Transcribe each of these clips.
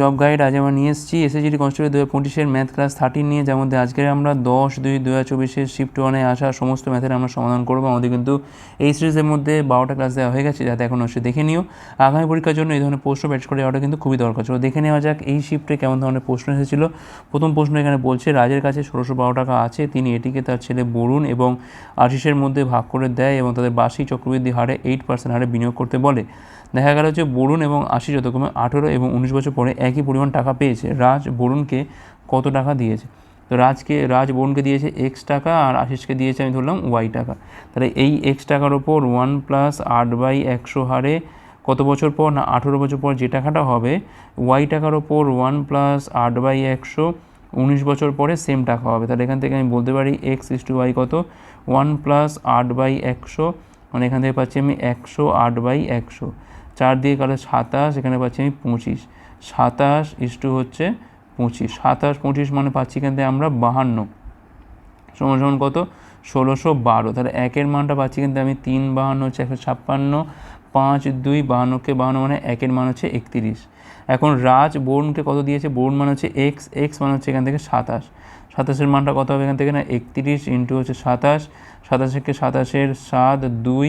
Job guide আজ আমরা নিয়ে এসেছি। এসএসজি কনস্টেবল দু হাজার পঁচিশের ম্যাথ ক্লাস থার্টিন নিয়ে, যার মধ্যে আজকে আমরা দশ, দুই দু হাজার চব্বিশের শিফট ওয়ানে আসা সমস্ত ম্যাথের আমরা সমাধান করব। আমাদের কিন্তু এই সিরিজের মধ্যে বারোটা ক্লাস দেওয়া হয়ে গেছে, যাতে এখন অবশ্যই দেখে নিও। আগামী পরীক্ষার জন্য এই ধরনের প্রশ্ন ব্যাচ করে যাওয়াটা কিন্তু খুবই দরকার ছিল। দেখে নেওয়া যাক এই শিফটে কেমন ধরনের প্রশ্ন এসেছিল। প্রথম প্রশ্ন এখানে বলছে, রাজের কাছে ষোলোশো বারো টাকা আছে, তিনি এটিকে তার ছেলে বরুণ এবং আশিসের মধ্যে ভাগ করে দেয় এবং তাদের বার্ষিক চক্রবৃদ্ধি হারে এইট পার্সেন্ট হারে বিনিয়োগ করতে বলে। দেখা গেল যে বরুণ এবং আশি যতক্রমে আঠেরো এবং উনিশ বছর পরে একই পরিমাণ টাকা পেয়েছে। রাজ বরুণকে কত টাকা দিয়েছে? তো রাজকে, রাজ বরুণকে দিয়েছে এক্স টাকা আর আশিসকে দিয়েছে আমি ধরলাম ওয়াই টাকা। তাহলে এই এক্স টাকার ওপর ওয়ান প্লাস আট বাই একশো হারে কত বছর পর না আঠেরো বছর পর যে টাকাটা হবে ওয়াই টাকার ওপর ওয়ান প্লাস আট বাই একশো উনিশ বছর পরে সেম টাকা হবে। তাহলে এখান থেকে আমি বলতে পারি এক্স ইস টু ওয়াই কত? ওয়ান প্লাস আট বাই একশো মানে এখান থেকে পাচ্ছি আমি একশো আট বাই একশো। চার দিয়ে কালো সাতাশ, এখানে পাচ্ছি আমি পঁচিশ। সাতাশ ইস টু হচ্ছে পঁচিশ। সাতাশ, পঁচিশ মানে পাচ্ছি এখান থেকে আমরা বাহান্ন। সমান সমান কত? ষোলোশো বারো। তাহলে একের মানটা পাচ্ছি কিন্তু আমি তিন বাহান্ন হচ্ছে একশো ছাপ্পান্ন। পাঁচ, দুই, বাহান্নকে বাহান্ন মানে একের মান হচ্ছে একত্রিশ। এখন রাজ বরুণকে কত দিয়েছে? বরুণ মানে হচ্ছে এক্স এক্স মানে হচ্ছে এখান থেকে সাতাশ। সাতাশের মানটা কত হবে এখান থেকে না? একত্রিশ ইন্টু হচ্ছে সাতাশ। সাতাশকে সাতাশের সাত, দুই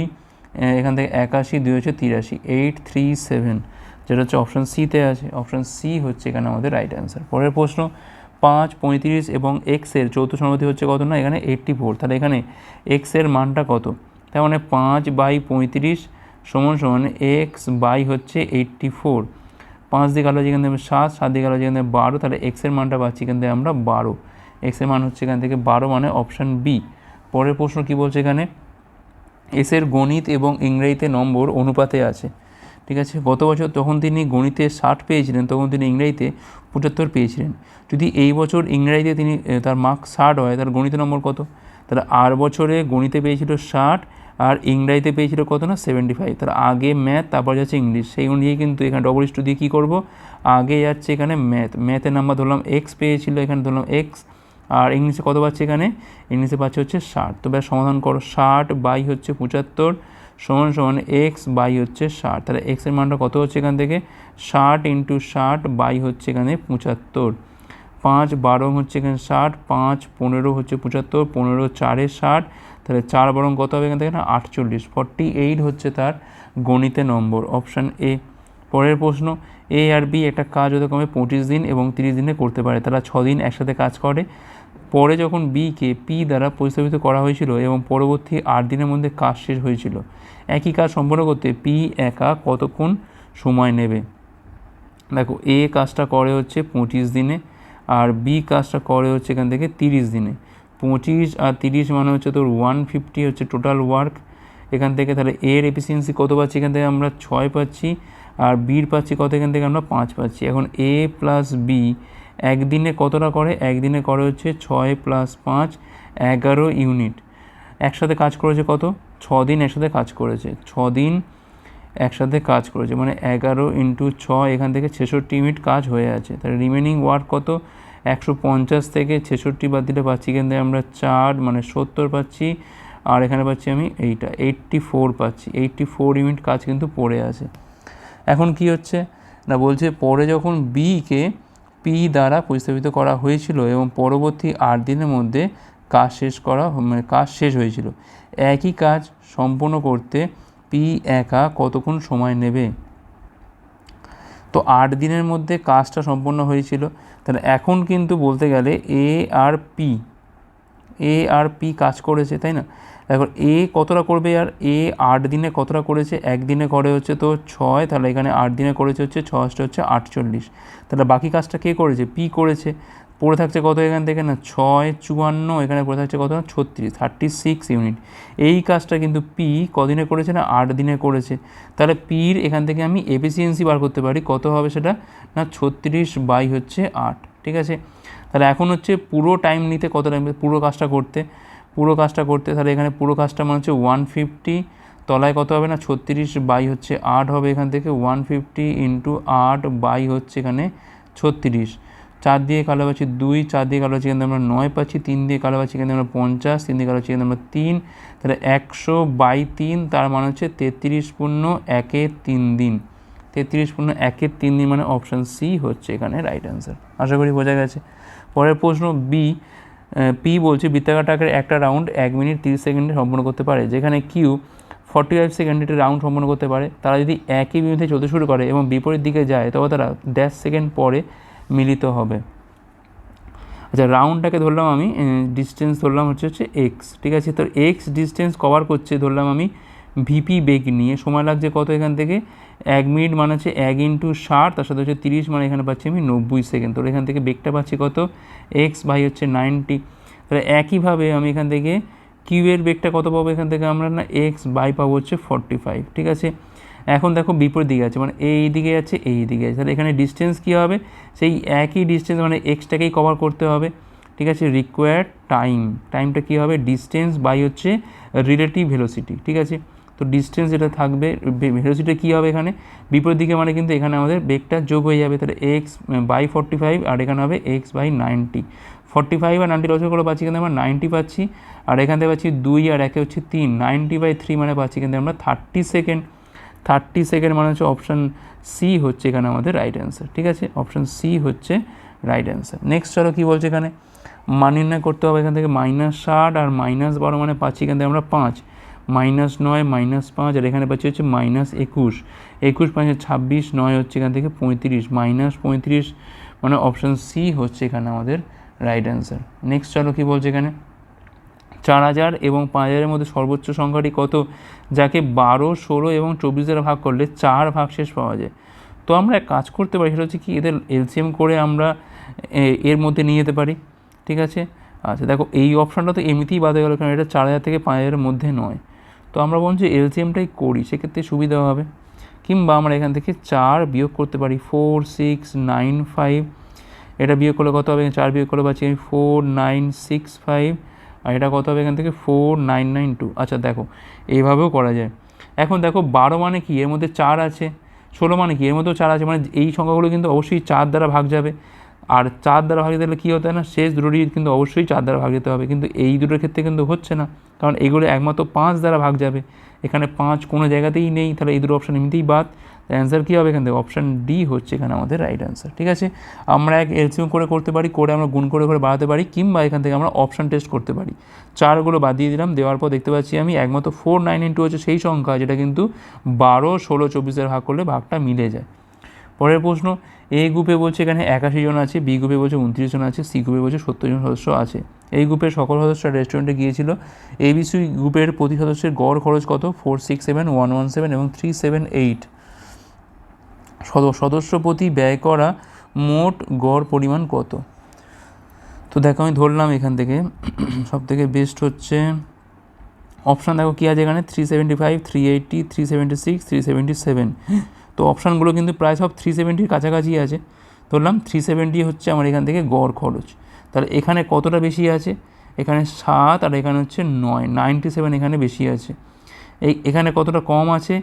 এখান থেকে একাশি, দুই হচ্ছে তিরাশি এইট থ্রি সেভেন যেটা হচ্ছে অপশান সিতে আছে। অপশান সি হচ্ছে এখানে আমাদের রাইট অ্যান্সার পরের প্রশ্ন, পাঁচ, পঁয়ত্রিশ এবং এক্সের চৌথ সমাধি হচ্ছে কত না? এখানে এইট্টি ফোর তাহলে এখানে এক্সের মানটা কত? তার মানে পাঁচ বাই পঁয়ত্রিশ সমান সমান এক্স বাই হচ্ছে এইট্টি ফোর পাঁচ দিকে আলো যেখান থেকে সাত সাত দিকে আলো যেখান থেকে বারো। তাহলে এক্সের মানটা পাচ্ছি এখান থেকে আমরা বারো। এক্সের মান হচ্ছে এখান থেকে বারো মানে অপশান বি পরের প্রশ্ন কী বলছে এখানে? এসের গণিত এবং ইংরেজিতে নম্বর অনুপাতে আছে। ঠিক আছে? গত বছর তখন তিনি গণিতে ষাট পেয়েছিলেন, তখন তিনি ইংরেজিতে পঁচাত্তর পেয়েছিলেন। যদি এই বছর ইংরেজিতে তিনি তার মার্কস ষাট হয়, তার গণিত নম্বর কত? তাহলে আর বছরে গণিতে পেয়েছিল ষাট, আর ইংরাজিতে পেয়েছিল কত না? সেভেন্টি ফাইভ তার আগে ম্যাথ তারপর যাচ্ছে ইংলিশ সেই অনুযায়ী কিন্তু এখানে ডবল ইস্টু দিয়ে কী করব? আগে যাচ্ছে এখানে ম্যাথ ম্যাথের নাম্বার ধরলাম এক্স পেয়েছিল এখানে ধরলাম এক্স আর ইংলিশে কত পাচ্ছে এখানে? ইংলিশে পাচ্ছে হচ্ছে ষাট। তো ব্যাস সমাধান করো। ষাট বাই হচ্ছে পঁচাত্তর সমান সমান এক্স বাই হচ্ছে ষাট। তাহলে এক্সের মানটা কত হচ্ছে এখান থেকে? ষাট ইন্টু ষাট বাই হচ্ছে এখানে পঁচাত্তর। পাঁচ বারো হচ্ছে এখানে ষাট, পাঁচ পনেরো হচ্ছে পঁচাত্তর, পনেরো চারে ষাট। তাহলে চার বরং কত হবে এখান থেকে না? আটচল্লিশ। ফর্টি এইট হচ্ছে তার গণিতে নম্বর অপশান এ পরের প্রশ্ন এ আর বি একটা কাজ কমে পঁচিশ দিন এবং তিরিশ দিনে করতে পারে। তারা দিন একসাথে কাজ করে। পরে যখন বিকে পি দ্বারা প্রস্তাবিত করা হয়েছিল এবং পরবর্তী আট দিনের মধ্যে কাজ শেষ হয়েছিল, একই কাজ সম্পন্ন করতে পি একা কতক্ষণ সময় নেবে? দেখো এ কাজটা করে হচ্ছে পঁচিশ দিনে আর বি কাজটা করে হচ্ছে এখান থেকে তিরিশ দিনে। পঁচিশ আর তিরিশ মানে হচ্ছে তোর ওয়ান ফিফটি হচ্ছে টোটাল ওয়ার্ক এখান থেকে তাহলে এর এফিসিয়েন্সি কত পাচ্ছি? এখান থেকে আমরা ছয় পাচ্ছি আর বির পাচ্ছি কত? এখান থেকে আমরা পাঁচ পাচ্ছি। এখন এ প্লাস বি একদিনে কতটা করে? একদিনে করে হচ্ছে ছয় প্লাস পাঁচ, এগারো ইউনিট একসাথে কাজ করেছে কত? ছ দিন একসাথে কাজ করেছে। ছ দিন একসাথে কাজ করেছে। মানে এগারো ইন্টু ছ এখান থেকে ছেষট্টি ইউনিট কাজ হয়ে আছে। তাহলে রিমেনিং ওয়ার্ক কত? একশো পঞ্চাশ থেকে ছেষট্টি বাদ দিলে পাচ্ছি থেকে আমরা চার মানে সত্তর পাচ্ছি। আর এখানে পাচ্ছি আমি এইটা এইট্টি ফোর পাচ্ছি। এইট্টি ফোর ইউনিট কাজ কিন্তু পড়ে আছে। এখন কি হচ্ছে? না, বলছে পরে যখন বিকে পি দ্বারা প্রস্তাবিত করা হয়েছিল এবং পরবর্তী আট দিনের মধ্যে কাজ শেষ করা মানে কাজ শেষ হয়েছিল। একই কাজ সম্পন্ন করতে পি একা কতক্ষণ সময় নেবে? তো আট দিনের মধ্যে কাজটা সম্পন্ন হয়েছিল। তাহলে এখন কিন্তু বলতে গেলে এ আর পি এ আর পি কাজ করেছে, তাই না? এখন এ কতটা করবে আর এ আট দিনে কতটা করেছে? একদিনে করে হচ্ছে তো ছয়, তাহলে এখানে আট দিনে করেছে হচ্ছে ছয়টা হচ্ছে আটচল্লিশ। তাহলে বাকি কাজটা কে করেছে? পি করেছে। পড়ে থাকছে কত এখান থেকে না? ছয়, চুয়ান্ন, এখানে পড়ে থাকছে কত? না ছত্রিশ থার্টি সিক্স ইউনিট এই কাজটা কিন্তু পি কদিনে করেছে না? আট দিনে করেছে। তাহলে পির এখান থেকে আমি এফিসিয়েন্সি বার করতে পারি। কত হবে সেটা? না, ছত্রিশ বাই হচ্ছে আট। ঠিক আছে? তাহলে এখন হচ্ছে পুরো টাইম নিতে কত টাইম পুরো কাজটা করতে। পুরো কাজটা করতে তাহলে এখানে পুরো কাজটা মানে হচ্ছে ওয়ান ফিফটি তলায় কত হবে না? ছত্রিশ বাই হচ্ছে আট হবে এখান থেকে। ওয়ান ফিফটি ইন্টু আট বাই হচ্ছে এখানে ছত্রিশ। চার দিয়ে কালো পাচ্ছি দুই, চার দিয়ে কালো পাচ্ছি এখানে আমরা নয় পাচ্ছি। তিন দিয়ে কালো পাচ্ছি এখানে আমরা পঞ্চাশ, তিন দিয়ে কালো পাচ্ছি এখানে আমরা তিন। তাহলে একশো বাই তিন, তার মানে হচ্ছে তেত্রিশ পূর্ণ একে তিন দিন। তেত্রিশ পূর্ণ একের তিন দিন মানে অপশান সি হচ্ছে এখানে রাইট অ্যান্সার আশা করি বোঝা গেছে। পরের প্রশ্ন বি পি বলছে বৃত্তাকার একটা রাউন্ড এক মিনিট তিরিশ সেকেন্ডে সম্পন্ন করতে পারে, যেখানে কিউ ফর্টি ফাইভ সেকেন্ডে একটা রাউন্ড সম্পন্ন করতে পারে। তারা যদি একই বিন্দুতে চলতে শুরু করে এবং বিপরীত দিকে যায়, তবে তারা ড্যাশ সেকেন্ড পরে মিলিত হবে। আচ্ছা রাউন্ডটাকে ধরলাম আমি ডিস্টেন্স ধরলাম হচ্ছে হচ্ছে এক্স ঠিক আছে? তো এক্স ডিস্টেন্স কভার করছে, ধরলাম আমি ভিপি বেগ নিয়ে। সময় লাগছে কত এখান থেকে? এক মিনিট মানে হচ্ছে এক ইন্টু ষাট, তার সাথে হচ্ছে তিরিশ মানে এখানে পাচ্ছি আমি নব্বই সেকেন্ড তো এখান থেকে বেগটা পাচ্ছি কত? এক্স বাই হচ্ছে নাইনটি তাহলে একইভাবে আমি এখান থেকে কিউয়ের বেগটা কত পাবো? এখান থেকে আমরা না এক্স বাই পাবো হচ্ছে ফর্টি ফাইভ ঠিক আছে? এখন দেখো বিপরীত দিকে আছে মানে এই দিকে আছে এই দিকে আছে তাহলে এখানে ডিস্টেন্স কী হবে? সেই একই ডিস্টেন্স মানে এক্সটাকেই কভার করতে হবে, ঠিক আছে? রিকোয়ার্ড টাইম টাইমটা কী হবে? ডিস্টেন্স বাই হচ্ছে রিলেটিভ ভেলোসিটি ঠিক আছে? তো ডিস্টেন্স যেটা থাকবে ভেলোসিটি কী হবে এখানে? বিপরীত দিকে মানে কিন্তু এখানে আমাদের বেগটা যোগ হয়ে যাবে। তাহলে এক্স বাই ফর্টি ফাইভ আর এখানে হবে x by ninety forty five R ninety লসের করে পাচ্ছি কিন্তু আমরা নাইনটি পাচ্ছি। আর এখান থেকে পাচ্ছি দুই আর একে হচ্ছে তিন। নাইনটি বাই থ্রি মানে পাচ্ছি কিন্তু আমরা থার্টি সেকেন্ড থার্টি সেকেন্ড মানে হচ্ছে অপশান সি হচ্ছে এখানে আমাদের রাইট অ্যান্সার ঠিক আছে? অপশান সি হচ্ছে রাইট অ্যান্সার নেক্সট চলো কী বলছে এখানে? মান নির্ণয় করতে হবে এখান থেকে। মাইনাস ষাট আর মাইনাস বারো মানে পাচ্ছি থেকে আমরা পাঁচ। মাইনাস নয়, মাইনাস পাঁচ, আর এখানে পাচ্ছি হচ্ছে মাইনাস একুশ। একুশ পাঁচে ছাব্বিশ, নয় হচ্ছে এখান থেকে পঁয়ত্রিশ। মাইনাস পঁয়ত্রিশ মানে অপশান সি হচ্ছে এখানে আমাদের রাইট অ্যান্সার নেক্সট চলো কী বলছে এখানে? চার হাজার এবং পাঁচ হাজারের মধ্যে সর্বোচ্চ সংখ্যাটি কত? যাকে বারো, ষোলো এবং চব্বিশ দ্বারা ভাগ করলে চার ভাগ শেষ পাওয়া যায়। তো আমরা এক কাজ করতে পারি, সেটা হচ্ছে কি, এদের এলসিএম করে আমরা এর মধ্যে নিয়ে যেতে পারি। ঠিক আছে? আচ্ছা দেখো, এই অপশানটা তো এমনিতেই বাদে গেল, কারণ এটা চার হাজার থেকে পাঁচ হাজারের মধ্যে নয়। তো আমরা বলছি এলসিএমটাই করি, সেক্ষেত্রে সুবিধা হবে। কিংবা আমরা এখান থেকে চার বিয়োগ করতে পারি, ফোর, সিক্স, নাইন, ফাইভ। এটা বিয়োগ করলে কত হবে? চার বিয়োগ করলে পাচ্ছি আমি ফোর, নাইন, সিক্স, ফাইভ। আর এটা কত হবে এখান থেকে? Four, nine nine, two. আচ্ছা দেখো, এইভাবেও করা যায়। এখন দেখো, বারো মানে কি? এর মধ্যে চার আছে। ষোলো মানে কি? এর মধ্যেও চার আছে। মানে এই সংখ্যাগুলো কিন্তু অবশ্যই চার দ্বারা ভাগ যাবে। আর চার দ্বারা ভাগ দিলে কী হতে না? শেষ দুটোরই কিন্তু অবশ্যই চার দ্বারা ভাগ যেতে হবে। কিন্তু এই দুটোর ক্ষেত্রে কিন্তু হচ্ছে না। কারণ এগুলো একমাত্র পাঁচ দ্বারা ভাগ যাবে। এখানে পাঁচ কোনো জায়গাতেই নেই। তাহলে এই দুটো অপশান এমনিতেই বাদ। অ্যান্সার কী হবে এখান থেকে? অপশান ডি হচ্ছে এখানে আমাদের রাইট অ্যান্সার ঠিক আছে? আমরা এক এলসিএম করে করতে পারি, করে আমরা গুণ করে করে বাড়াতে পারি, কিংবা এখান থেকে আমরা অপশান টেস্ট করতে পারি। চারগুলো বাদ দিয়ে দিলাম। দেওয়ার পর দেখতে পাচ্ছি আমি একমাত্র ফোর নাইন ইন্টু হচ্ছে সেই সংখ্যা, যেটা কিন্তু বারো, ষোলো, চব্বিশের ভাগ করলে ভাগটা মিলে যায়। পরের প্রশ্ন এ গ্রুপে বলছে এখানে একাশি জন আছে বি গ্রুপে বলছে উনত্রিশ জন আছে সি গ্রুপে বলছে সত্তর জন সদস্য আছে। এই গ্রুপের সকল সদস্যরা রেস্টুরেন্টে গিয়েছিল। এবিসি গ্রুপের প্রতি সদস্যের গড় খরচ কত? Four six seven one one seven এবং থ্রি সেভেন এইট সদস্য প্রতি ব্যয় করা মোট গড় পরিমাণ কত? তো দেখো, আমি ধরলাম এখান থেকে। সব থেকে বেস্ট হচ্ছে অপশান দেখো কী আছে এখানে? Three seventy five three eighty three seventy six three seventy seven তো অপশানগুলো কিন্তু প্রায় সব থ্রি সেভেন্টির কাছাকাছি আছে। ধরলাম থ্রি সেভেন্টি হচ্ছে আমার এখান থেকে গড় খরচ। তাহলে এখানে কতটা বেশি আছে? এখানে সাত আর এখানে হচ্ছে নয় নাইনটি সেভেন এখানে বেশি আছে। এই এখানে কতটা কম আছে?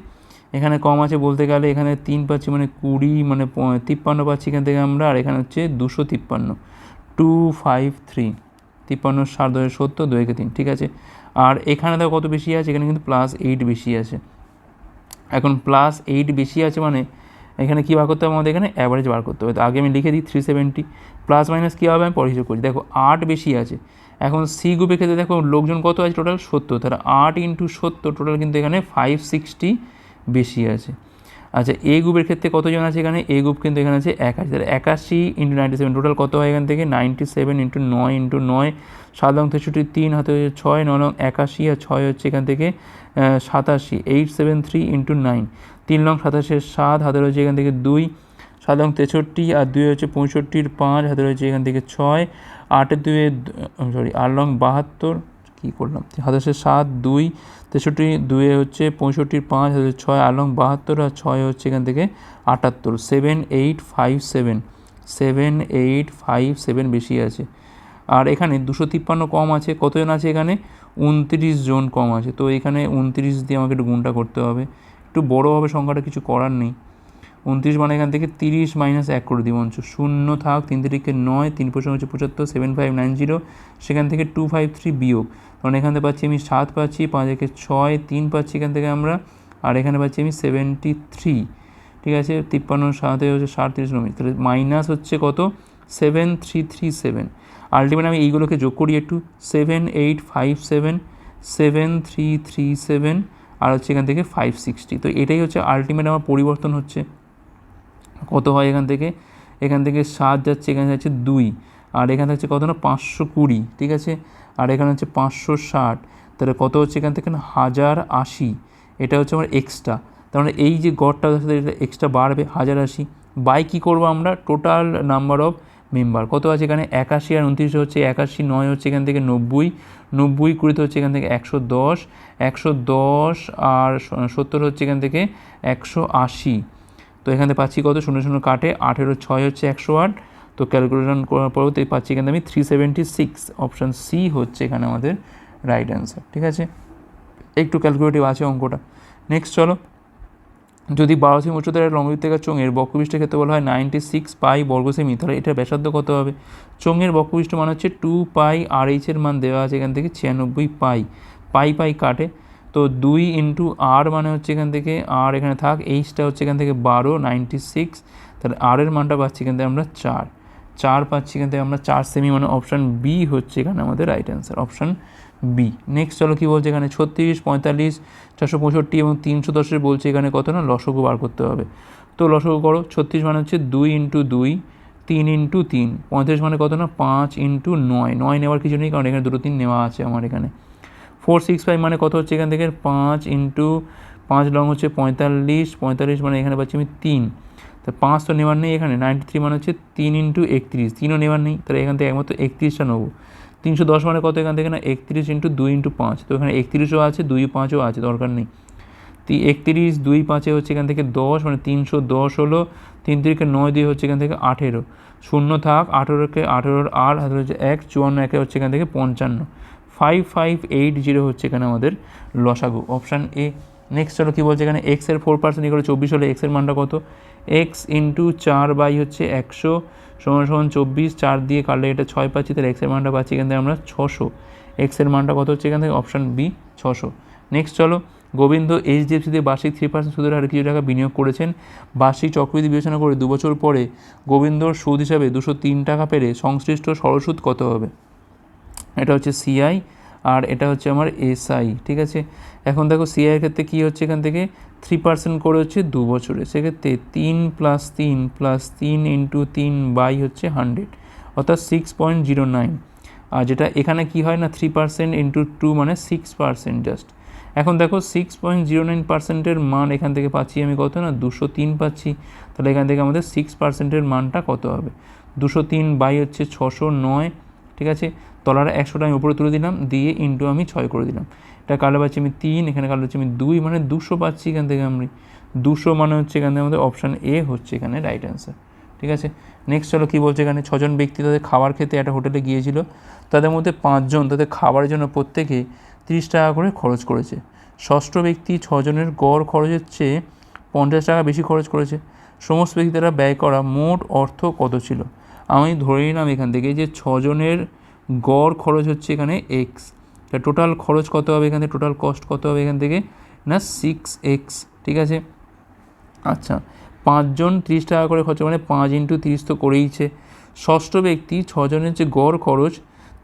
এখানে কম আছে বলতে গেলে এখানে তিন পাচ্ছি মানে কুড়ি মানে তিপ্পান্ন পাচ্ছি এখান থেকে আমরা, আর এখানে হচ্ছে দুশো তিপ্পান্ন। টু ফাইভ থ্রি তিপ্পান্ন ষাট দশ, সত্তর, দু তিন, ঠিক আছে? আর এখানে দেখো কত বেশি আছে? এখানে কিন্তু প্লাস এইট বেশি আছে। এখন প্লাস এইট বেশি আছে মানে এখানে কী বার করতে হবে? আমাদের এখানে অ্যাভারেজ বার করতে হবে। তো আগে আমি লিখে দিই থ্রি সেভেন্টি প্লাস মাইনাস কী হবে আমি পরে হিসেব করি। দেখো আট বেশি আছে। এখন সি গ্রুপের ক্ষেত্রে দেখো লোকজন কত আছে টোটাল সত্তর। তাহলে আট ইন্টু সত্তর টোটাল কিন্তু এখানে ফাইভ সিক্সটি বেশি আছে। আচ্ছা এ গ্রুপের ক্ষেত্রে কতজন আছে এখানে? এ গ্রুপ কিন্তু এখানে আছে একাশি। তাহলে একাশি ইন্টু নাইনটি সেভেন টোটাল কত হয় এখান থেকে? নাইনটি সেভেন ইন্টু নয় ইন্টু নয় সাত লং তেষট্টি, তিন হাতে হচ্ছে ছয় নয় লং একাশি আর ছয় হচ্ছে এখান থেকে সাতাশি। Eight seven three into nine তিন লং সাতাশের সাত হাতে রয়েছে এখান থেকে দুই, সাত লং তেষট্টি আর দুই হচ্ছে পঁয়ষট্টির পাঁচ হাতে রয়েছে এখান থেকে ছয়, আটের দুয়ে সরি আট লং বাহাত্তর, কী করলাম? সাতাশের সাত, দুই তেষট্টি দুয়ে হচ্ছে পঁয়ষট্টি, পাঁচ হাজার ছয় আলং বাহাত্তর, আর ছয় হচ্ছে এখান থেকে আটাত্তর। Seven eight five seven seven eight five seven বেশি আছে। আর এখানে দুশো তিপ্পান্ন কম আছে। কতজন আছে এখানে? উনত্রিশ জন কম আছে। তো এখানে উনত্রিশ দিয়ে আমাকে একটু গুণটা করতে হবে। একটু বড়োভাবে সংখ্যাটা কিছু করার নেই। উনত্রিশ মানে এখান থেকে তিরিশ মাইনাস এক করে দিই মঞ্চ শূন্য থাক, তিন তারিখে নয়, তিন পয়সা হচ্ছে পঁচাত্তর সেভেন ফাইভ নাইন জিরো সেখান থেকে টু ফাইভ থ্রি বিয়োগ। কারণ এখান থেকে পাচ্ছি আমি সাত পাচ্ছি, পাঁচ একে ছয়, তিন পাচ্ছি এখান থেকে আমরা, আর এখানে পাচ্ছি আমি সেভেন্টি থ্রি ঠিক আছে? তিপ্পান্ন সাথে হচ্ছে ষাট, তিরিশ নব্বই তাহলে মাইনাস হচ্ছে কত? Seven three three seven ultimate আমি এইগুলোকে যোগ করি একটু। Seven eight five seven seven three three seven আর হচ্ছে এখান থেকে ফাইভ সিক্সটি তো এটাই হচ্ছে আলটিমেট আমার পরিবর্তন হচ্ছে। কত হয় এখান থেকে? এখান থেকে সাত যাচ্ছে, এখানে যাচ্ছে দুই। আর এখানে হচ্ছে কত না? পাঁচশো কুড়ি, ঠিক আছে? আর এখানে হচ্ছে পাঁচশো ষাট। তাহলে কত হচ্ছে এখান থেকে হাজার আশি। এটা হচ্ছে আমার এক্সট্রা তার মানে এই যে গড়টা এটা এক্সট্রা বাড়বে, হাজার আশি। বাই কী করব আমরা? টোটাল নাম্বার অফ মেম্বার কত আছে এখানে? একাশি আর উনত্রিশে হচ্ছে একাশি, নয় হচ্ছে এখান থেকে নব্বই। নব্বই কুড়িতে হচ্ছে এখান থেকে একশো দশ। একশো দশ আর সত্তর হচ্ছে এখান থেকে একশো আশি। তো এখানে পাচ্ছি কত? শূন্য শূন্য কাটে। আঠেরো, ছয় হচ্ছে একশো আট। তো ক্যালকুলেশন করার পরেও তো পাচ্ছি এখানে আমি three seventy six option C হচ্ছে এখানে আমাদের রাইট অ্যান্সার ঠিক আছে? একটু ক্যালকুলেটিভ আছে অঙ্কটা। নেক্সট চলো। যদি বারো সেমি উচ্চতার লম্ববৃত্তাকার চোঙের বক্ষপৃষ্ঠের ক্ষেত্রে বলা হয় নাইনটি সিক্স পাই বর্গ সেমি তাহলে এটার ব্যাসার্ধ কত হবে? চোঙের বক্ষপৃষ্ঠ মান হচ্ছে টু পাই আর এইচের মান দেওয়া আছে এখান থেকে ছিয়ানব্বই পাই পাই পাই কাটে। তো দুই ইন্টু আর মানে হচ্ছে এখান থেকে আর এখানে থাক এইচটা হচ্ছে এখান থেকে বারো নাইনটি সিক্স তাহলে আর এর মানটা পাচ্ছি এখান থেকে আমরা চার। চার পাচ্ছি এখান থেকে আমরা চার সেমি মানে অপশান বি হচ্ছে এখানে আমাদের right answer option B next চলো কী বলছে এখানে? ছত্রিশ, পঁয়তাল্লিশ, চারশো পঁয়ষট্টি এবং তিনশো দশের বলছে এখানে কত না? লসগু বার করতে হবে। তো লসগু করো, ছত্রিশ মানে হচ্ছে দুই ইন্টু দুই, তিন ইন্টু তিন। পঁয়ত্রিশ মানে কত না? পাঁচ ইন্টু নয়। নয় নেওয়ার কিছু নেই কারণ এখানে দুটো তিন নেওয়া আছে আমার এখানে। ফোর সিক্স ফাইভ মানে কত হচ্ছে এখান থেকে? পাঁচ ইন্টু পাঁচ লং হচ্ছে পঁয়তাল্লিশ পঁয়তাল্লিশ মানে এখানে পাচ্ছি আমি তিন। তো পাঁচ তো নেওয়ার নেই এখানে নাইনটি থ্রি মানে হচ্ছে তিন ইন্টু একত্রিশ। তিনও নেওয়ার নেই, তাহলে এখান থেকে একমাত্র একত্রিশটা নেব। তিনশো দশ মানে কত এখান থেকে না? একত্রিশ ইন্টু দুই ইন্টু পাঁচ। তো এখানে একত্রিশও আছে, দুই পাঁচও আছে, দরকার নেই। তি একত্রিশ দুই পাঁচে হচ্ছে এখান থেকে দশ মানে তিনশো দশ হলো, তিন তিরিকে নয় দিয়ে হচ্ছে এখান থেকে আঠেরো। শূন্য থাক, আঠেরোকে আঠেরোর আর হচ্ছে এক, চুয়ান্ন একে হচ্ছে এখান থেকে পঞ্চান্ন। ফাইভ ফাইভ এইট জিরো হচ্ছে এখানে আমাদের লসাগু। অপশান এ নেক্সট চলো কী বলছে এখানে? এক্সের ফোর পার্সেন্ট করে চব্বিশ হলে এক্সের মানটা কত? এক্স ইন্টু চার বাই হচ্ছে একশো, সমান সমান চব্বিশ, চার দিয়ে কাটলে এটা ছয় পাচ্ছি, তাহলে এক্সের মানটা পাচ্ছি এখান থেকে আমরা ছশো। এক্সের মানটা কত হচ্ছে এখান থেকে? অপশান বি ছশো। নেক্সট চলো, গোবিন্দ এইচডিএফসিতে বার্ষিক থ্রি পার্সেন্ট সুদের হারে কিছু টাকা বিনিয়োগ করেছেন। বার্ষিক চক্রবৃদ্ধি বিবেচনা করে দু বছর পরে গোবিন্দর সুদ হিসাবে দুশো তিন টাকা পেলে সংশ্লিষ্ট সরসুদ কত হবে? এটা হচ্ছে সিআই আর এটা হচ্ছে আমার এসআই ঠিক আছে? এখন দেখো সিআইয়ের ক্ষেত্রে কী হচ্ছে এখান থেকে? থ্রি পার্সেন্ট করে হচ্ছে দু বছরে। সেক্ষেত্রে তিন প্লাস তিন প্লাস তিন ইন্টু তিন বাই হচ্ছে হান্ড্রেড অর্থাৎ সিক্স পয়েন্ট জিরো নাইন আর যেটা এখানে কী হয় না থ্রি পার্সেন্ট ইন্টু টু মানে সিক্স পার্সেন্ট জাস্ট এখন দেখো সিক্স পয়েন্ট জিরো নাইন পার্সেন্টের মান এখান থেকে পাচ্ছি আমি কত না? দুশো তিন পাচ্ছি। তাহলে এখান থেকে আমাদের সিক্স পার্সেন্টের মানটা কত হবে? দুশো তিন বাই হচ্ছে ছশো নয়, ঠিক আছে? তলার একশোটা আমি উপরে তুলে দিলাম, দিয়ে ইন্টু আমি ছয় করে দিলাম। এটা কালো পাচ্ছি আমি তিন, এখানে কালো হচ্ছে আমি দুই মানে দুশো পাচ্ছি এখান থেকে আমি। দুশো মানে হচ্ছে এখান থেকে আমাদের অপশান এ হচ্ছে এখানে রাইট অ্যান্সার ঠিক আছে? নেক্সট চলো কী বলছে এখানে? ছজন ব্যক্তি তাদের খাবার খেতে একটা হোটেলে গিয়েছিল। তাদের মধ্যে পাঁচজন, তাদের খাবারের জন্য প্রত্যেকে তিরিশ টাকা করে খরচ করেছে। ষষ্ঠ ব্যক্তি ছজনের গড় খরচের চেয়ে পঞ্চাশ টাকা বেশি খরচ করেছে। সমস্ত ব্যক্তি তারা ব্যয় করা মোট অর্থ কত ছিল? আমি ধরে নিলাম এখান থেকে যে ছজনের গড় খরচ হচ্ছে এখানে এক্স তা টোটাল খরচ কত হবে এখান থেকে? টোটাল কস্ট কত হবে এখান থেকে? না সিক্স এক্স ঠিক আছে? আচ্ছা পাঁচজন তিরিশ টাকা করে খরচ মানে পাঁচ ইন্টু তিরিশ তো করেইছে। ষষ্ঠ ব্যক্তি, ছজনের যে গড় খরচ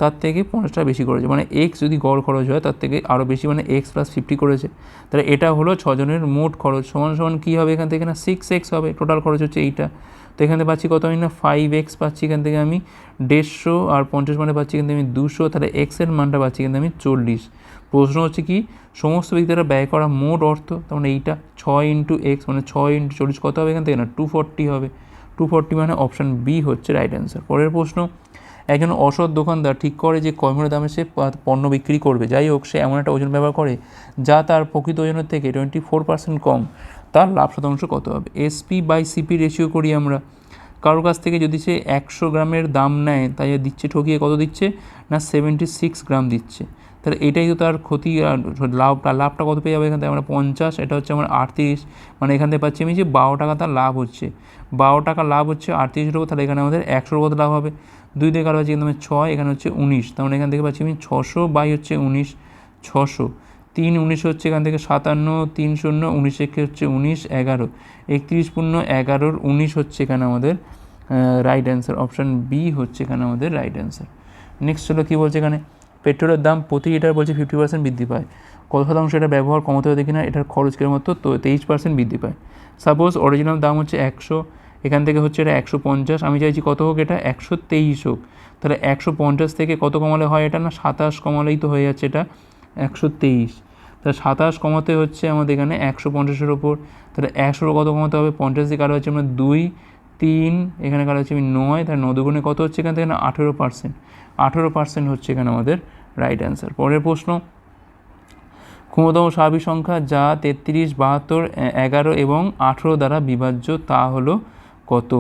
তার থেকে পঞ্চাশ টাকা বেশি করেছে। মানে এক্স যদি গড় খরচ হয়, তার থেকে আরও বেশি মানে এক্স প্লাস ফিফটি করেছে। তাহলে এটা হলো ছজনের মোট খরচ। সমান সমান কী হবে এখান থেকে না? সিক্স এক্স হবে। টোটাল খরচ হচ্ছে এইটা। তো এখানে পাচ্ছি কত আমি না? ফাইভ এক্স পাচ্ছি। এখান থেকে আমি দেড়শো আর পঞ্চাশ মানে পাচ্ছি। থেকে আমি দুশো। তাহলে এক্সের মানটা পাচ্ছি। কিন্তু আমি চল্লিশ। প্রশ্ন হচ্ছে কি? সমস্ত ব্যক্তিরা ব্যয় করা মোট অর্থ, তার মানে এইটা ছয় ইন্টু এক্স মানে ছয় ইন্টু চল্লিশ কত হবে এখান থেকে না? টু ফর্টি হবে। টু ফর্টি মানে অপশান বি হচ্ছে রাইট অ্যান্সার পরের প্রশ্ন একজন অসৎ দোকানদার ঠিক করে যে কমের দামে সে পণ্য বিক্রি করবে। যাই হোক, সে এমন একটা ওজন ব্যবহার করে যা তার প্রকৃত ওজনের থেকে টোয়েন্টি ফোর পার্সেন্ট কম। তার লাভ শতাংশ কত হবে? এসপি বাই সিপি রেশিও করি আমরা। কারোর কাছ থেকে যদি সে একশো গ্রামের দাম নেয়, তাই দিচ্ছে ঠকিয়ে কত দিচ্ছে? না সেভেন্টি সিক্স গ্রাম দিচ্ছে। তাহলে এটাই তো তার ক্ষতি লাভ লাভটা। কত পেয়ে যাবে এখান থেকে? আমরা পঞ্চাশ, এটা হচ্ছে আমার আটত্রিশ। মানে এখান থেকে পাচ্ছি আমি যে বারো টাকা তার লাভ হচ্ছে। বারো টাকা লাভ হচ্ছে আটত্রিশ উপর তাহলে এখানে আমাদের একশোর কত লাভ হবে। দুই থেকে কারও হচ্ছে এখানে ছয়, এখানে হচ্ছে উনিশ। তার মানে এখান থেকে পাচ্ছি আমি ছশো বাই হচ্ছে উনিশ, ছশো। তিন উনিশ হচ্ছে এখান থেকে সাতান্ন, তিন শূন্য উনিশ, একে হচ্ছে উনিশ, এগারো। একত্রিশ পূর্ণ এগারোর উনিশ হচ্ছে এখানে আমাদের রাইট অ্যান্সার অপশান বি হচ্ছে এখানে আমাদের রাইট অ্যান্সার নেক্সট হলো কী বলছে এখানে? পেট্রোলের দাম প্রতি লিটার বলছে ফিফটি পার্সেন্ট বৃদ্ধি পায়। কত শতাংশ এটা ব্যবহার কমাতে হবে দেখি না এটার খরচ কেমতো তো তেইশ পার্সেন্ট বৃদ্ধি পায়। সাপোজ অরিজিনাল দাম হচ্ছে একশো এখান থেকে হচ্ছে এটা একশো পঞ্চাশ। আমি চাইছি কত হোক এটা? একশো তেইশ হোক। তাহলে একশো পঞ্চাশ থেকে কত কমালে হয় এটা না? সাতাশ কমালেই তো হয়ে যাচ্ছে এটা। একশো তেইশ। তাহলে সাতাশ কমাতে হচ্ছে আমাদের এখানে একশো পঞ্চাশের ওপর। তাহলে একশোর কত কমাতে হবে? পঞ্চাশ দিয়ে কারও হচ্ছে আমরা দুই, তিন, এখানে কারও হচ্ছে আমি নয়। তাহলে নদগুণে কত হচ্ছে এখান থেকে? না, আঠেরো পার্সেন্ট আঠেরো পার্সেন্ট হচ্ছে এখানে আমাদের রাইট অ্যান্সার পরের প্রশ্ন ক্ষমতম স্বাভাবিক সংখ্যা যা তেত্রিশ, বাহাত্তর এগারো এবং আঠেরো দ্বারা বিভাজ্য তা হলো কত?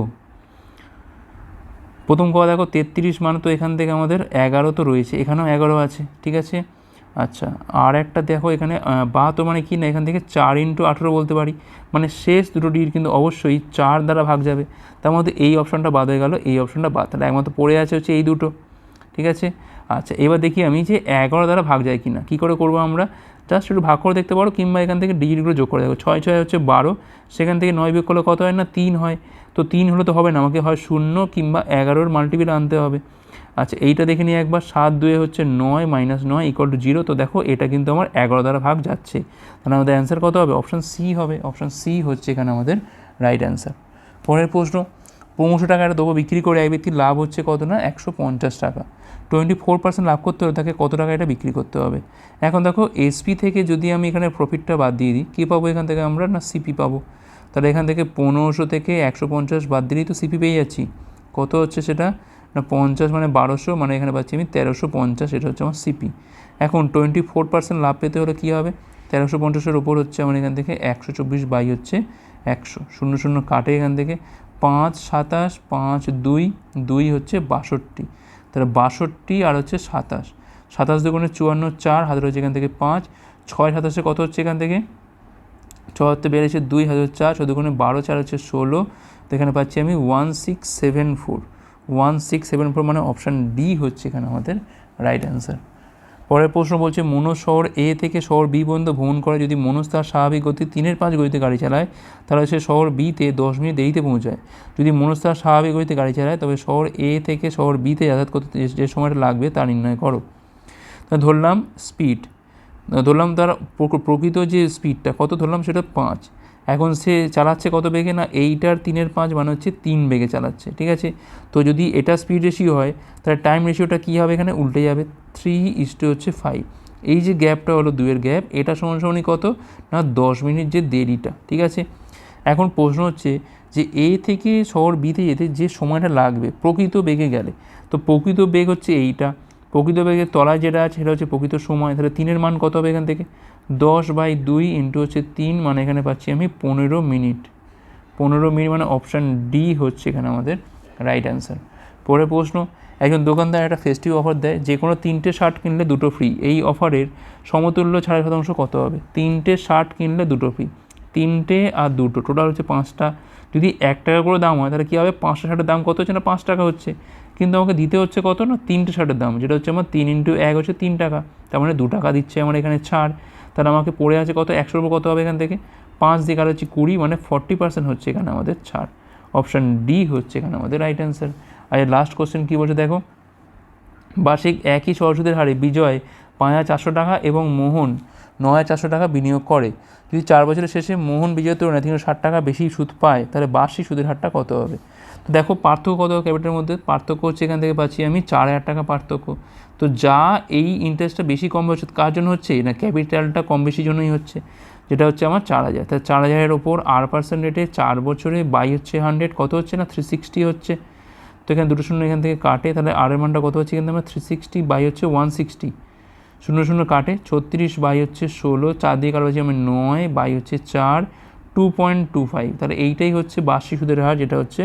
প্রথম কথা দেখো, তেত্রিশ মানে তো এখান থেকে আমাদের এগারো তো রয়েছে, এখানেও এগারো আছে, ঠিক আছে? আচ্ছা আর একটা দেখো এখানে বাহাত্তর মানে কি না, এখান থেকে চার ইন্টু আঠেরো বলতে পারি মানে শেষ দুটো ডির কিন্তু অবশ্যই চার দ্বারা ভাগ যাবে, তার মধ্যে এই অপশনটা বাদ হয়ে গেল, এই অপশনটা বাদ, তাহলে একমাত্র পড়ে আছে হচ্ছে এই দুটো, ঠিক আছে? আচ্ছা এবার দেখি আমি যে এগারো দ্বারা ভাগ যায় কি না কী করে করব আমরা? জাস্ট একটু ভাগ করে দেখতে পারো, কিংবা এখান থেকে ডিজিটগুলো যোগ করে দেখো, ছয় ছয় হচ্ছে বারো, সেখান থেকে নয় বিয়োগ করলে কত হয় না, তিন হয় তো তিন হলে তো হবে না, আমাকে হয় শূন্য কিংবা এগারোর মাল্টিপিল আনতে হবে। আচ্ছা এইটা দেখে নিই একবার, সাত দুয়ে হচ্ছে নয় মাইনাস নয় ইকুয়াল টু জিরো তো দেখো এটা কিন্তু আমার এগারো দ্বারা ভাগ যাচ্ছে। তাহলে আমাদের অ্যান্সার কত হবে? অপশান সি হবে। অপশান সি হচ্ছে এখানে আমাদের রাইট অ্যান্সার পরের প্রশ্ন, পনেরোশো টাকা দেবো বিক্রি করে, এক ব্যক্তির লাভ হচ্ছে কত না? একশো পঞ্চাশ টাকা। টোয়েন্টি ফোর পার্সেন্ট লাভ করতে হলে তাকে কত টাকা এটা বিক্রি করতে হবে? এখন দেখো এসপি থেকে যদি আমি এখানে প্রফিটটা বাদ দিয়ে দিই, কী পাবো এখান থেকে আমরা? না সিপি পাবো? তাহলে এখান থেকে পনেরোশো থেকে একশো পঞ্চাশ বাদ দিলেই তো সিপি পেয়ে যাচ্ছি। কত হচ্ছে সেটা? না, পঞ্চাশ মানে বারোশো মানে এখানে পাচ্ছি আমি তেরোশো পঞ্চাশ, এটা হচ্ছে আমার সিপি এখন টোয়েন্টি ফোর পার্সেন্ট লাভ পেতে হলে কী হবে? তেরোশো পঞ্চাশের ওপর হচ্ছে আমার এখান থেকে একশো চব্বিশ বাই হচ্ছে একশো। শূন্য শূন্য কাটে এখান থেকে। পাঁচ সাতাশ, পাঁচ দুই দুই হচ্ছে বাষট্টি। তাহলে বাষট্টি আর হচ্ছে সাতাশ। সাতাশ দুগুণে চুয়ান্ন, চার, হাতে রয়েছে এখান থেকে পাঁচ। ছয় সাতাশে কত হচ্ছে এখান থেকে? ছয়তে বেড়েছে দুই হাজার চার, চোদ্দ গুণে বারো, চার হচ্ছে ষোলো। তো এখানে পাচ্ছি আমি one six seven four one six seven four মানে অপশান ডি হচ্ছে এখানে আমাদের রাইট অ্যান্সার পরের প্রশ্ন বলছে, মনো শহর এ থেকে শহর বি পর্যন্ত ভ্রমণ করে যদি মনোজ তার স্বাভাবিক গতি তিনের পাঁচ গতিতে গাড়ি চালায়, তাহলে সে শহর বিতে দশ মিনিট দেরিতে পৌঁছায়। যদি মনোজ তার স্বাভাবিক গতিতে গাড়ি চালায়, তবে শহর এ থেকে শহর বিতে যাতায়াত করতে যে- সময়টা লাগবে তা নির্ণয় করো। ধরলাম স্পিড ধরলাম তার প্রক- প্রকৃত যে স্পিডটা কত ধরলাম সেটা পাঁচ। এখন সে চালাচ্ছে কত বেগে না? এইটার তিনের পাঁচ মানে হচ্ছে তিন বেগে চালাচ্ছে, ঠিক আছে? তো যদি এটা স্পিড রেশিও হয়, তাহলে টাইম রেশিওটা কী হবে এখানে? উল্টে যাবে। থ্রি ইস্টু হচ্ছে ফাইভ এই যে গ্যাপটা হলো দুয়ের গ্যাপ এটা সমান সমানই কত? না, দশ মিনিট যে দেরিটা, ঠিক আছে? এখন প্রশ্ন হচ্ছে যে এ থেকে শহর বিতে যেতে যে সময়টা লাগবে, প্রকৃত বেগে গেলে। তো প্রকৃত বেগ হচ্ছে এইটা। প্রকৃত বেগের তলায় যেটা আছে, সেটা হচ্ছে প্রকৃত সময়। তাহলে তিনের মান কত হবে এখান থেকে? দশ বাই দুই ইন্টু হচ্ছে তিন মানে এখানে পাচ্ছি আমি পনেরো মিনিট। পনেরো মিনিট মানে অপশান ডি হচ্ছে এখানে আমাদের রাইট অ্যান্সার পরে প্রশ্ন, একজন দোকানদার একটা ফেস্টিভ অফার দেয়, যে কোনো তিনটে শার্ট কিনলে দুটো ফ্রি এই অফারের সমতুল্য ছাড়ের শতাংশ কত হবে? তিনটে শার্ট কিনলে দুটো ফ্রি তিনটে আর দুটো টোটাল হচ্ছে পাঁচটা। যদি এক টাকা করে দাম হয়, তাহলে কী হবে? পাঁচটা শার্টের দাম কত হচ্ছে না পাঁচ টাকা হচ্ছে? কিন্তু আমাকে দিতে হচ্ছে কত না? তিনটে শার্টের দাম, যেটা হচ্ছে আমার তিন ইন্টু এক হচ্ছে তিন টাকা। তার মানে দু টাকা দিচ্ছে আমার এখানে ছাড়। তাহলে আমাকে পড়ে আছে কত? একশোর উপর কত হবে এখান থেকে? পাঁচ দিকে আর হচ্ছে কুড়ি মানে ফর্টি পার্সেন্ট হচ্ছে এখানে আমাদের ছাড়। অপশান ডি হচ্ছে এখানে আমাদের রাইট অ্যান্সার আর লাস্ট কোশ্চেন কী বলছে দেখো? বার্ষিক একই সরস্বতীর হারে বিজয় পাঁচ হাজার চারশো টাকা এবং মোহন নয় হাজার চারশো টাকা বিনিয়োগ করে। যদি চার বছরের শেষে মোহন বিজয়ের তুলনায় তিনশো ষাট টাকা বেশি সুদ পায়, তাহলে বার্ষিক সুদের হারটা কত হবে? তো দেখো, পার্থক্য কত ক্যাপিটালের মধ্যে? পার্থক্য হচ্ছে এখান থেকে পাচ্ছি আমি চার হাজার টাকা পার্থক্য। তো যা এই ইন্টারেস্টটা বেশি কম হচ্ছে কার জন্য হচ্ছে না, ক্যাপিটালটা কম বেশি জন্যই হচ্ছে, যেটা হচ্ছে আমার চার হাজার। তাহলে চার হাজারের ওপর আর পার্সেন্ট রেটে চার বছরে বাই হচ্ছে হান্ড্রেড কত হচ্ছে না? থ্রি সিক্সটি হচ্ছে। তো এখানে দুটো শূন্য এখান থেকে কাটে, তাহলে আর এর মানটা কত হচ্ছে? এখান থেকে আমরা থ্রি সিক্সটি বাই হচ্ছে ওয়ান সিক্সটি শূন্য শূন্য কাটে, ছত্রিশ বাই হচ্ছে ষোলো চার দিয়ে কাটে আমি নয় বাই হচ্ছে চার টু পয়েন্ট টু ফাইভ তাহলে এইটাই হচ্ছে বার্ষিক সুদের হার, যেটা হচ্ছে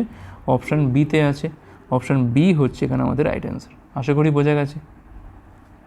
অপশান বিতে আছে। অপশান বি হচ্ছে এখানে আমাদের রাইট অ্যান্সার আশা করি বোঝা গেছে।